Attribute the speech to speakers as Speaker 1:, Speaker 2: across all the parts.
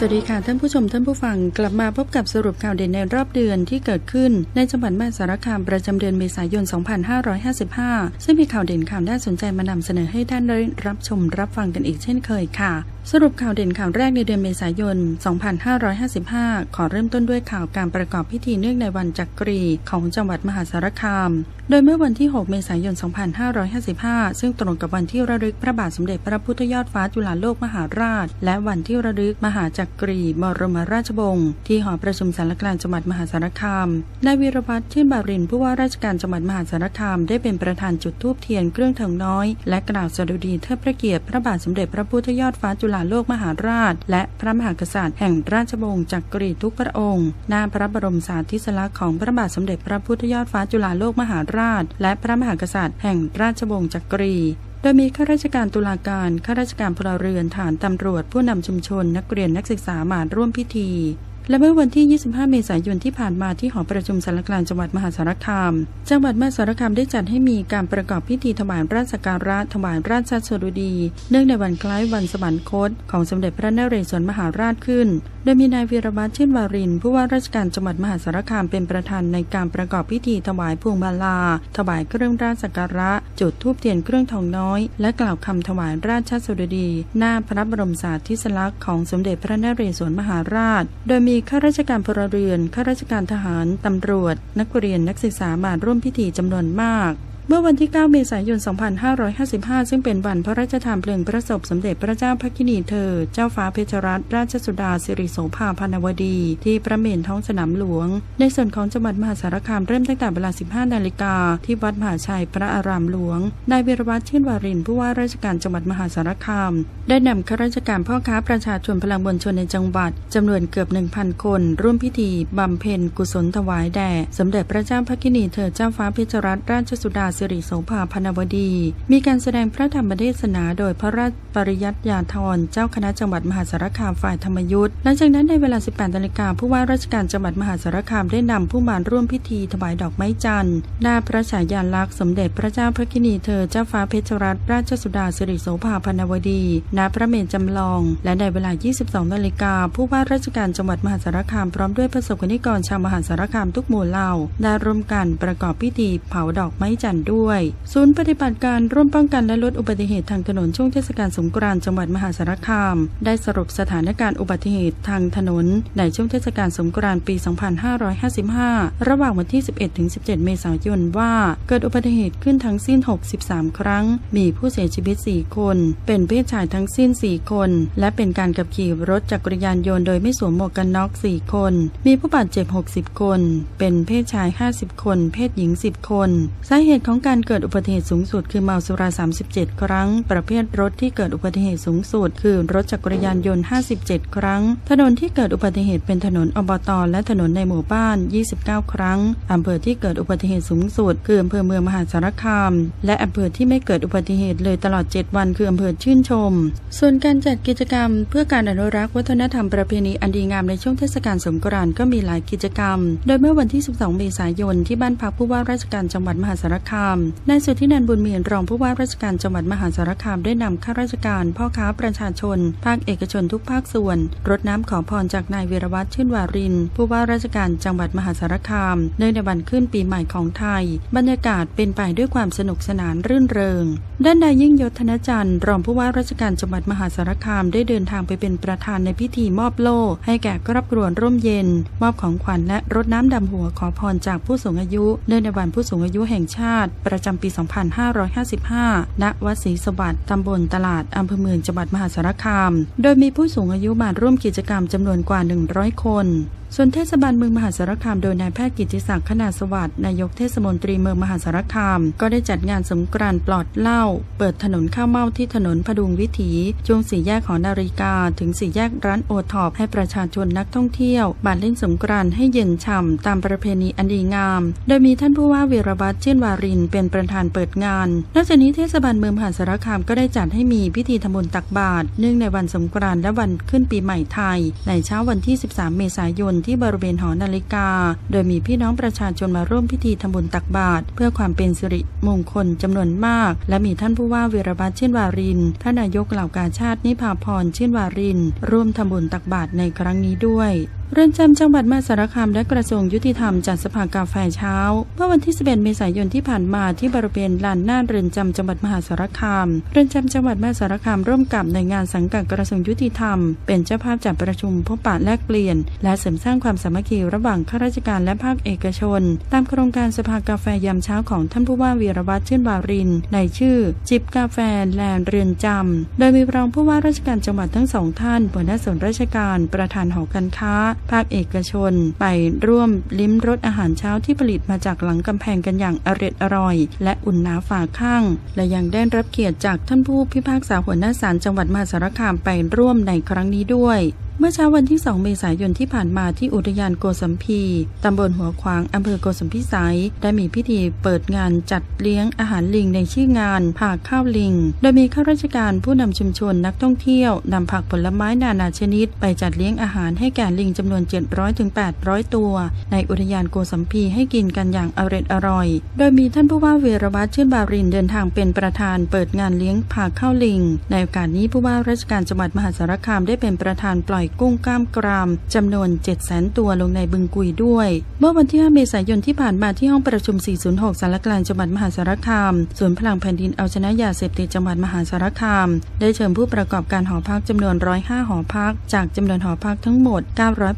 Speaker 1: สวัสดีค่ะ ท่านผู้ชมท่านผู้ฟังกลับมาพบกับสรุปข่าวเด่นในรอบเดือนที่เกิดขึ้น ในจังหวัดมหาสารคามประจำเดือนเมษายน 2555 ซึ่งมีข่าวเด่นข่าวน่าสนใจมานำเสนอให้ท่านได้รับชมรับฟังกันอีกเช่นเคยค่ะ สรุปข่าวเด่นข่าวแรกในเดือนเมษายน 2555 ขอเริ่มต้นด้วยข่าวการประกอบพิธีเนื่องในวันจักรีของจังหวัดมหาสารคาม โดยเมื่อวันที่ 6 เมษายน 2555 ซึ่งตรงกับวันที่ระลึกพระบาทสมเด็จพระพุทธยอดฟ้าจุฬาโลกมหาราช และวันที่ระลึกมหาจักรีบรมราชวงศ์ที่หอประชุมสารกลางจังหวัดมหาสารคาม นายวีรวัตรชื่นบารินผู้ว่าราชการจังหวัดมหาสารคามได้เป็นประธานจุดธูปเทียนเครื่องเถิงน้อย และกล่าวสดุดีเทิดพระเกียรติพระบาทสมเด็จพระพุทธยอดฟ้าจุฬาโลกมหาราช และพระมหากษัตริย์แห่งราชวงศ์จักรีทุกพระองค์ หน้าพระบรมสารีริสลักษณ์ของพระบาทสมเด็จพระพุทธยอดฟ้าจุฬาโลกมหาราช และพระมหากษัตริย์แห่งราชวงศ์จักรีโดยมีข้าราชการตุลาการ ข้าราชการพลเรือน ฐานตำรวจ ผู้นำชุมชน นักเรียนนักศึกษามาร่วมพิธี และเมื่อวันที่ 25 เมษายนที่ผ่านมาที่หอประชุมสารกลางจังหวัดมหาสารคาม จังหวัดมหาสารคามได้จัดให้มีการประกอบพิธีถวายราชสการะถวายราชสดุดี เนื่องในวันคล้ายวันสวรรคต ของสมเด็จพระนเรศวรมหาราชขึ้น โดยมีนายวีรวัตรชื่นวาริน ผู้ว่าราชการจังหวัดมหาสารคามเป็นประธานในการประกอบพิธีถวายพวงมาลา ถวายเครื่องราชสการะ จุดธูปเทียนเครื่องทองน้อย และกล่าวคำถวายราชสดุดี หน้าพระบรมสารีริสลักษณ์ของสมเด็จพระนเรศวรมหาราช โดยมีข้าราชการพลเรือน ข้าราชการทหาร ตำรวจ นักเรียนนักศึกษามาร่วมพิธีจำนวนมาก เมื่อวันที่ 9 เมษายน 2555 ซึ่งเป็นวันพระราชทานเพลิงพระศพสมเด็จพระเจ้าพระกินีเธอ เจ้าฟ้าเพชรรัตนราชสุดาสิริโสภาพานวดี ที่พระเมรุท้องสนามหลวง ในส่วนของจังหวัดมหาสารคามเริ่มตั้งแต่เวลา 15 นาฬิกา ที่วัดมหาชัยพระอารามหลวง นายเวรวัตรชื่นวารินผู้ว่าราชการจังหวัดมหาสารคาม ได้นำข้าราชการพ่อค้าประชาชนพลังมวลชนในจังหวัดจำนวนเกือบ 1,000 คน ร่วมพิธีบำเพ็ญกุศลถวายแด่สมเด็จพระเจ้าพระกินีเธอเจ้าฟ้าเพชรรัตนราชสุดาสิริโสภาพานวดี มีการแสดงพระธรรมเทศนาโดยพระราชปริยัติยาธรเจ้าคณะจังหวัดมหาสารคามฝ่ายธรรมยุทธ์หลังจากนั้นในเวลา 18นาฬิกาผู้ว่าราชการจังหวัดมหาสารคามได้นำผู้มาร่วมพิธีถวายดอกไม้จันทร์หน้าพระฉายาลักษณ์สมเด็จพระเจ้าพระกินีเธอเจ้าฟ้าเพชรรัตนราชสุดาสิริโสภาพานวดี ณ พระเมรุจำลอง และในเวลา 22นาฬิกาผู้ว่าราชการจังหวัดมหาสารคามพร้อมด้วยประสบกนิกรชาวมหาสารคามทุกหมู่เหล่าได้ร่วมกันประกอบพิธีเผาดอกไม้จันทร์ด้วย ศูนย์ปฏิบัติการร่วมป้องกันและลดอุบัติเหตุทางถนนช่วงเทศกาลสงกรานต์จังหวัดมหาสารคาม ได้สรุปสถานการณ์อุบัติเหตุทางถนน ในช่วงเทศกาลสงกรานต์ปี 2555 ระหว่างวันที่ 11 ถึง 17 เมษายนว่า เกิดอุบัติเหตุขึ้นทั้งสิ้น 63 ครั้ง มีผู้เสียชีวิต 4 คน เป็นเพศชายทั้งสิ้น 4 คน และเป็นการขับขี่รถจักรยานยนต์โดยไม่สวมหมวกกันน็อก 4 คน มีผู้บาดเจ็บ 60 คน เป็นเพศชาย 50 คน เพศหญิง 10 คน สาเหตุของการเกิดอุบัติเหตุสูงสุด คือเมาสุรา 37 ครั้ง ประเภทรถที่เกิดอุบัติเหตุสูงสุด คือรถจักรยานยนต์ 57 ครั้ง ถนนที่เกิดอุบัติเหตุเป็นถนนอบตและถนนในหมู่บ้าน 29 ครั้งอำเภอที่เกิดอุบัติเหตุสูงสุด คืออำเภอเมืองมหาสารคาม และอำเภอที่ไม่เกิดอุบัติเหตุเลยตลอด 7 วัน คืออำเภอชื่นชม ส่วนการจัดกิจกรรม เพื่อการอนุรักษ์วัฒนธรรมประเพณีอันดีงามในช่วงเทศกาลสงกรานต์ก็มีหลายกิจกรรม โดยเมื่อวันที่ 12 เมษายนที่บ้านพักผู้ว่าราชการจังหวัดมหาสารคามนายสุทธินันบุญมีรองผู้ว่าราชการจังหวัดมหาสารคามได้นำข้าราชการ พ่อค้าประชาชน ภาคเอกชนทุกภาคส่วน รดน้ำขอพรจากนายเวรวัตรชื่นวาริน ผู้ว่าราชการจังหวัดมหาสารคามเนื่องในวันขึ้นปีใหม่ของไทย บรรยากาศเป็นไปด้วยความสนุกสนานรื่นเริง ด้านนายยิ่งยศธนจันทร์รองผู้ว่าราชการจังหวัดมหาสารคามได้เดินทางไปเป็นประธานในพิธีมอบโล่ให้แก่ครอบครัวร่มเย็น มอบของขวัญและรดน้ำดำหัวขอพรจากผู้สูงอายุเนื่องในวันผู้สูงอายุแห่งชาติประจำปี 2555 ณ วัดศรีสวัสดิ์ตำบลตลาดอำเภอเมืองจังหวัดมหาสารคาม โดยมีผู้สูงอายุมาร่วมกิจกรรมจำนวนกว่า 100 คนส่วนเทศบาลเมืองมหาสารคามโดยนายแพทย์กิติศักดิ์ขนาสวัสดิ์นายกเทศมนตรีเมืองมหาสารคาม ก็ได้จัดงานสงกรานต์ปลอดเหล้าเปิดถนนข้าวเม่าที่ถนนพดุงวิถีช่วงสี่แยกของนาฬิกา ถึงสี่แยกร้านโอทอปให้ประชาชนนักท่องเที่ยวบานเล่นสงกรานต์ให้เย็นฉ่ำตามประเพณีอันดีงาม โดยมีท่านผู้ว่าเวรบัตเช่นวาริน เป็นประธานเปิดงาน นอกจากนี้เทศบาลเมืองมหาสารคามก็ได้จัดให้มีพิธีทำบุญตักบาตรเนื่องในวันสงกรานต์และวันขึ้นปีใหม่ไทย ในเช้าวันที่ 13 เมษายนที่บริเวณหอนาฬิกา โดยมีพี่น้องประชาชนมาร่วมพิธีทำบุญตักบาตรเพื่อความเป็นสิริมงคลจำนวนมาก และมีท่านผู้ว่าเวีรบัตเช่นวารินท่านนายกเหล่ากาชาตินิพาพรเช่นวาริน ร่วมทำบุญตักบาตรในครั้งนี้ด้วย เรือนจำจังหวัดมหาสารคามและกระทรวงยุติธรรมจัดสภากาแฟเช้า เมื่อวันที่ 11 เมษายนที่ผ่านมาที่บริเวณลานหน้าเรือนจำจังหวัดมหาสารคาม เรือนจำจังหวัดมหาสารคามร่วมกับหน่วยงานสังกัดกระทรวงยุติธรรม เป็นเจ้าภาพจัดประชุมพบปะแลกเปลี่ยน และเสริมสร้างความสามัคคีระหว่างข้าราชการและภาคเอกชน ตามโครงการสภากาแฟยามเช้าของท่านผู้ว่าวีรวัตรชื่นวาริน ในชื่อ จิบกาแฟแลนเรือนจำโดยมีรองผู้ว่าราชการจังหวัดทั้งสองท่านหัวหน้าส่วนราชการประธานหอการค้าภาคเอกชน ไปร่วมลิ้มรสอาหารเช้าที่ผลิตมาจากหลังกำแพงกันอย่างอร็ดอร่อย และอุ่นหนาฝาข้าง และยังได้รับเกียรติจากท่านผู้พิพากษาหัวหน้าศาลจังหวัดมหาสารคามไปร่วมในครั้งนี้ด้วย เมื่อเช้าวันที่ 2 เมษายนที่ผ่านมาที่อุทยานโกสัมพี ตำบลหัวขวาง อำเภอโกสัมพีสายได้มีพิธีเปิดงานจัดเลี้ยงอาหารลิงในชื่องานผักข้าวลิง โดยมีข้าราชการผู้นำชุมชนนักท่องเที่ยวนำผักผลไม้นานาชนิด ไปจัดเลี้ยงอาหารให้แก่ลิงจำนวน 700ถึง800 ตัว ในอุทยานโกสัมพีให้กินกันอย่างอร่อยอร่อย โดยมีท่านผู้ว่าเวรวัตชื่นบารินเดินทางเป็นประธานเปิดงานเลี้ยงผักข้าวลิง ในโอกาสนี้ผู้ว่าราชการจังหวัดมหาสารคามได้เป็นประธานปล่อยกุ้งกล้ามกรามจำนวน 7 0 0 0 0ตัวลงในบึงกุยด้วย เมื่อวันที่ 5 เมษายนที่ผ่านมาที่ห้องประชุม 406 สารกลางจังหวัดมหาสารคามศูนย์พลังแผ่นดินเอาชนะยาเสพติดจังหวัดมหาสารคาม ได้เชิญผู้ประกอบการหอพักจำนวน 105 หอพัก จากจำนวนหอพักทั้งหมด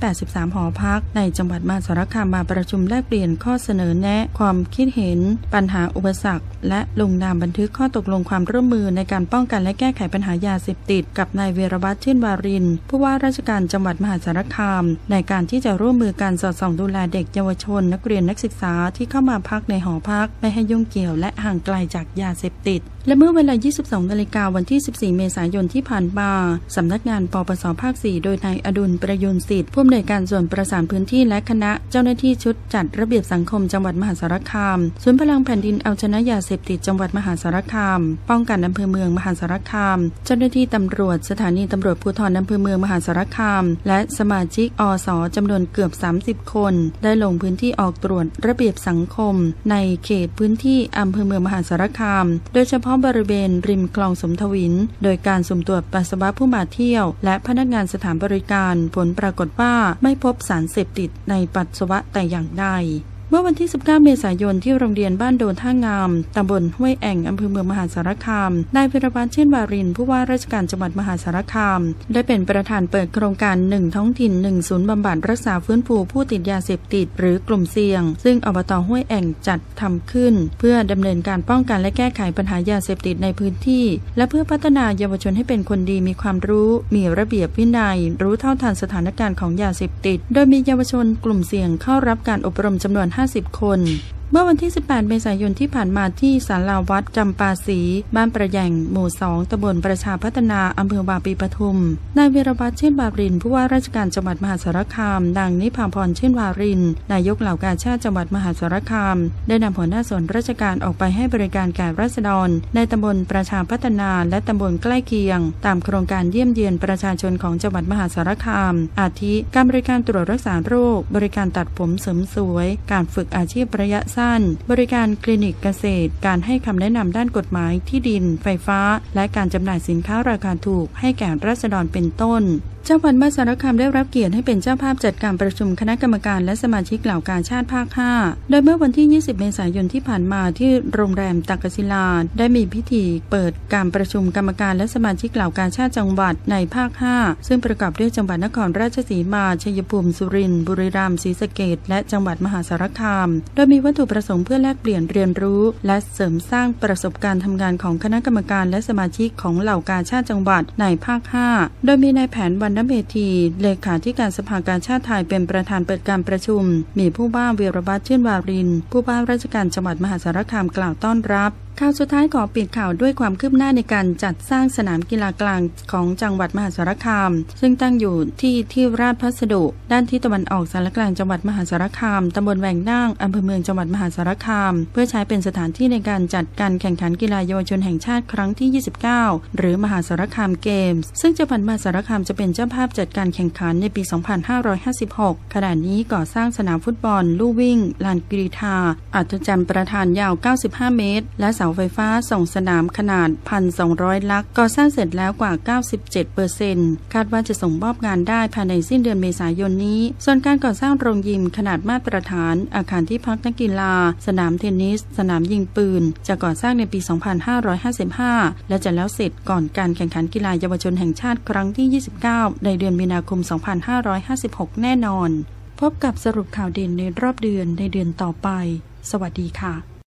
Speaker 1: 983 หอพัก ในจังหวัดมหาสารคามมาประชุมแลกเปลี่ยนข้อเสนอแนะ ความคิดเห็น ปัญหาอุปสรรค และลงนามบันทึกข้อตกลงความร่วมมือในการป้องกันและแก้ไขปัญหายาเสพติด กับนายเวรวัตชื่นวารินผู้ว่าราชการจังหวัดมหาสารคาม ในการที่จะร่วมมือการสอดส่องดูแลเด็กเยาวชน นักเรียนนักศึกษาที่เข้ามาพักในหอพัก ไม่ให้ยุ่งเกี่ยวและห่างไกลจากยาเสพติด และเมื่อเวลา 22 นาฬิกาวันที่ 14 เมษายนที่ผ่านมาสำนักงานปปสภาค 4 โดยนายอดุลประยุนสิทธิ์ผู้อำนวยการส่วนประสานพื้นที่และคณะเจ้าหน้าที่ชุดจัดระเบียบสังคมจังหวัดมหาสารคามศูนย์พลังแผ่นดินเอาชนะยาเสพติดจังหวัดมหาสารคาม ป้องกันอำเภอเมืองมหาสารคาม เจ้าหน้าที่ตำรวจสถานีตำรวจภูธรอำเภอเมืองมหาสารคาม และสมาชิกอสจำนวนเกือบ 30 คน ได้ลงพื้นที่ออกตรวจระเบียบสังคม ในเขตพื้นที่อำเภอเมืองมหาสารคาม โดยเฉพาะบริเวณริมคลองสมทวิน โดยการสุ่มตรวจปัสสาวะผู้มาเที่ยว และพนักงานสถานบริการผลปรากฏว่าไม่พบสารเสพติดในปัสสาวะแต่อย่างใด เมื่อวันที่ 19 เมษายนที่โรงเรียนบ้านโดนท่างาม ตำบลห้วยแอ่งอำเภอเมืองมหาสารคาม นายวิรบัตเช่นวารินผู้ว่าราชการจังหวัดมหาสารคาม ได้เป็นประธานเปิดโครงการหนึ่งท้องถิ่นหนึ่งศูนย์บำบัดรักษาฟื้นฟูผู้ติดยาเสพติด หรือกลุ่มเสี่ยง ซึ่งอบตห้วยแอ่งจัดทำขึ้น เพื่อดำเนินการป้องกันและแก้ไขปัญหายาเสพติดในพื้นที่ และเพื่อพัฒนาเยาวชนให้เป็นคนดีมีความรู้ มีระเบียบวินัย รู้เท่าทันสถานการณ์ของยาเสพติด โดยมีเยาวชนกลุ่มเสี่ยงเข้ารับการอบรมจำนวน50 คน เมื่อวันที่ 18 เมษายนที่ผ่านมาที่ศาลาวัดจำปาสีบ้านประแยงหมู่ 2ตำบลประชาพัฒนาอำเภอบาปีปทุม นายเวรวัตเช่นวาริน ผู้ว่าราชการจังหวัดมหาสารคาม ดังนิพาพรเช่นวาริน นายกเหล่ากาชาติจังหวัดมหาสารคาม ได้นำหัวหน้าส่วนราชการออกไปให้บริการแก่รัษฎร ในตำบลประชาพัฒนาและตำบลใกล้เคียง ตามโครงการเยี่ยมเยียนประชาชนของจังหวัดมหาสารคาม อาทิ การบริการตรวจรักษาโรค บริการตัดผมเสริมสวย การฝึกอาชีพระยะสั้นบริการการคลินิกเกษตร การให้คำแนะนำด้านกฎหมายที่ดิน ไฟฟ้า และการจำหน่ายสินค้าราคาถูกให้แก่รัษฎรเป็นต้นเจ้าพันมาสารคามได้รับเกียรติให้เป็นเจ้าภาพจัดการประชุมคณะกรรมการและสมาชิกเหล่ากาชาติภาค 5 โดยเมื่อวันที่ 20 เมษายนที่ผ่านมาที่โรงแรมตักศิลา ได้มีพิธีเปิดการประชุมกรรมการและสมาชิกเหล่ากาชาติจังหวัดในภาค 5 ซึ่งประกอบด้วยจังหวัดนครราชสีมา ชัยภูมิ สุรินทร์ บุรีรัมย์ ศรีสะเกดและจังหวัดมหาสารคาม โดยมีวัตถุประสงค์เพื่อแลกเปลี่ยนเรียนรู้ และเสริมสร้างประสบการณ์ทำงานของคณะกรรมการและสมาชิกของเหล่ากาชาติจังหวัดในภาค 5 โดยมีนายแผนวรรณเมธีเลขาธิการสภากาชาติไทยเป็นประธานเปิดการประชุม มีผู้ว่าเวียรบัตชื่นวาริน ผู้ว่าราชการจังหวัดมหาสารคามกล่าวต้อนรับ ข่าวสุดท้ายขอปิดข่าวด้วยความคืบหน้าในการจัดสร้างสนามกีฬากลางของจังหวัดมหาสารคาม ซึ่งตั้งอยู่ที่ที่ราชพัสดุ ด้านทิศตะวันออกสารกลางจังหวัดมหาสารคามตำบลแหวงน่างอำเภอเมืองจังหวัดมหาสารคาม เพื่อใช้เป็นสถานที่ในการจัดการแข่งขันกีฬาเยาวชนแห่งชาติครั้งที่ 29 หรือมหาสารคามเกมส์ซึ่งจังหวัดมหาสารคามจะเป็นเจ้าภาพจัดการแข่งขันในปี 2556 ขณะนี้ก่อสร้างสนามฟุตบอลลู่วิ่ง ลานกรีธาอัศจรรย์ประธานยาว 95 เมตร และเสาไฟฟ้าส่งสนามขนาด 1,200 ลัก ก่อสร้างเสร็จแล้วกว่า 97เปอร์เซ็นต์คาดว่าจะส่งมอบงานได้ภายในสิ้นเดือนเมษายนนี้ ส่วนการก่อสร้างโรงยิมขนาดมาตรฐาน อาคารที่พักนักกีฬา สนามเทนนิส สนามยิงปืน จะก่อสร้างในปี 2555 และจะแล้วเสร็จก่อนการแข่งขันกีฬาเยาวชนแห่งชาติครั้งที่ 29 ในเดือนมีนาคม 2556 แน่นอน พบกับสรุปข่าวเด่นในรอบเดือนในเดือนต่อไป สวัสดีค่ะ